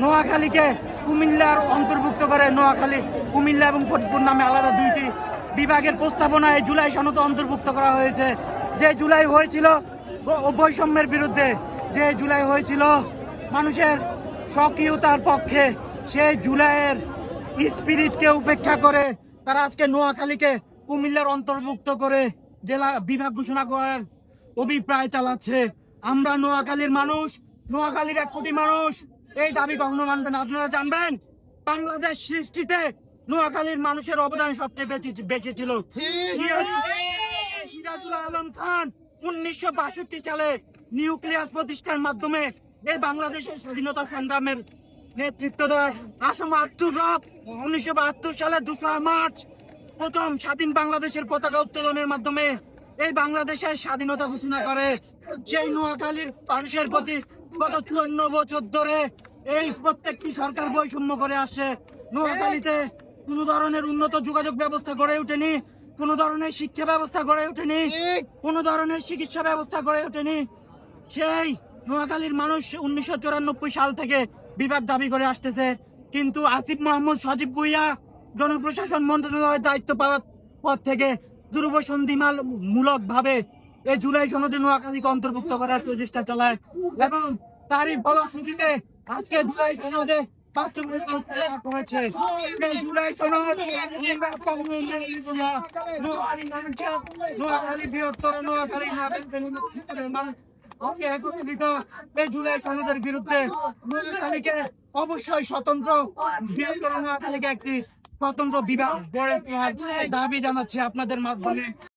নোয়াখালীকে কুমিল্লার অন্তর্ভুক্ত করে নোয়াখালী, কুমিল্লা এবং ফরিদপুর নামে আলাদা দুইটি বিভাগের প্রস্তাবনায় জুলাই সনদ অন্তর্ভুক্ত করা হয়েছে। যে জুলাই হয়েছিল বৈষম্যের বিরুদ্ধে, যে জুলাই হয়েছিল মানুষের স্বকীয়তার পক্ষে সেই জুলাইয়ের স্পিরিটকে উপেক্ষা করে তারা আজকে নোয়াখালীকে কুমিল্লার অন্তর্ভুক্ত করে জেলা বিভাগ ঘোষণা করার অভিপ্রায় চালাচ্ছে। আমরা নোয়াখালীর মানুষ, নোয়াখালীর এক কোটি মানুষ এই দাবি কখনো মানবেন আপনারা জানবেন, বাংলাদেশ সৃষ্টিতে নোয়াখালীর মানুষের অবদান সবচেয়ে বেশি ছিল। সিরাজুল আলম খান উনিশশো বাষট্টি সালে নিউক্লিয়াস প্রতিষ্ঠার মাধ্যমে এই বাংলাদেশের স্বাধীনতা সংগ্রামের নেতৃত্ব দেয়। আসম আব্দুর রব উনিশশো বাহাত্তর সালে মার্চ প্রথম স্বাধীন বাংলাদেশের পতাকা উত্তোলনের মাধ্যমে এই বাংলাদেশের স্বাধীনতা ঘোষণা করে। সেই নোয়াখালীর মানুষের প্রতি গত চুয়ান্ন বছর ধরে এই প্রত্যেকটি সরকার বৈষম্য করে আসে নোয়াখালীতে কোনো ধরনের উন্নত যোগাযোগ ব্যবস্থা গড়ে ওঠেনি, কোনো ধরনের শিক্ষা ব্যবস্থা গড়ে ওঠেনি, কোনো ধরনের চিকিৎসা ব্যবস্থা গড়ে ওঠেনি। সেই নোয়াখালীর মানুষ উনিশশো চুরানব্বই সাল থেকে বিভাগ দাবি করে আসতেছে। কিন্তু আসিফ মোহাম্মদ সজীব ভুইয়া, জনপ্রশাসন মন্ত্রণালয়ের দায়িত্ব পাওয়ার পর থেকে দুর্বসন্ধিমাল মূলক ভাবে এই জুলাই সনদে নোয়াখালীকে অন্তর্ভুক্ত করার প্রচেষ্টা চালায় এবং তারই ফলশ্রুতিতে আজকে জুলাই সনদে বিরুদ্ধে অবশ্যই স্বতন্ত্র বৃহত্তর একটি স্বতন্ত্র তোলার দাবি জানাচ্ছি আপনাদের মাধ্যমে।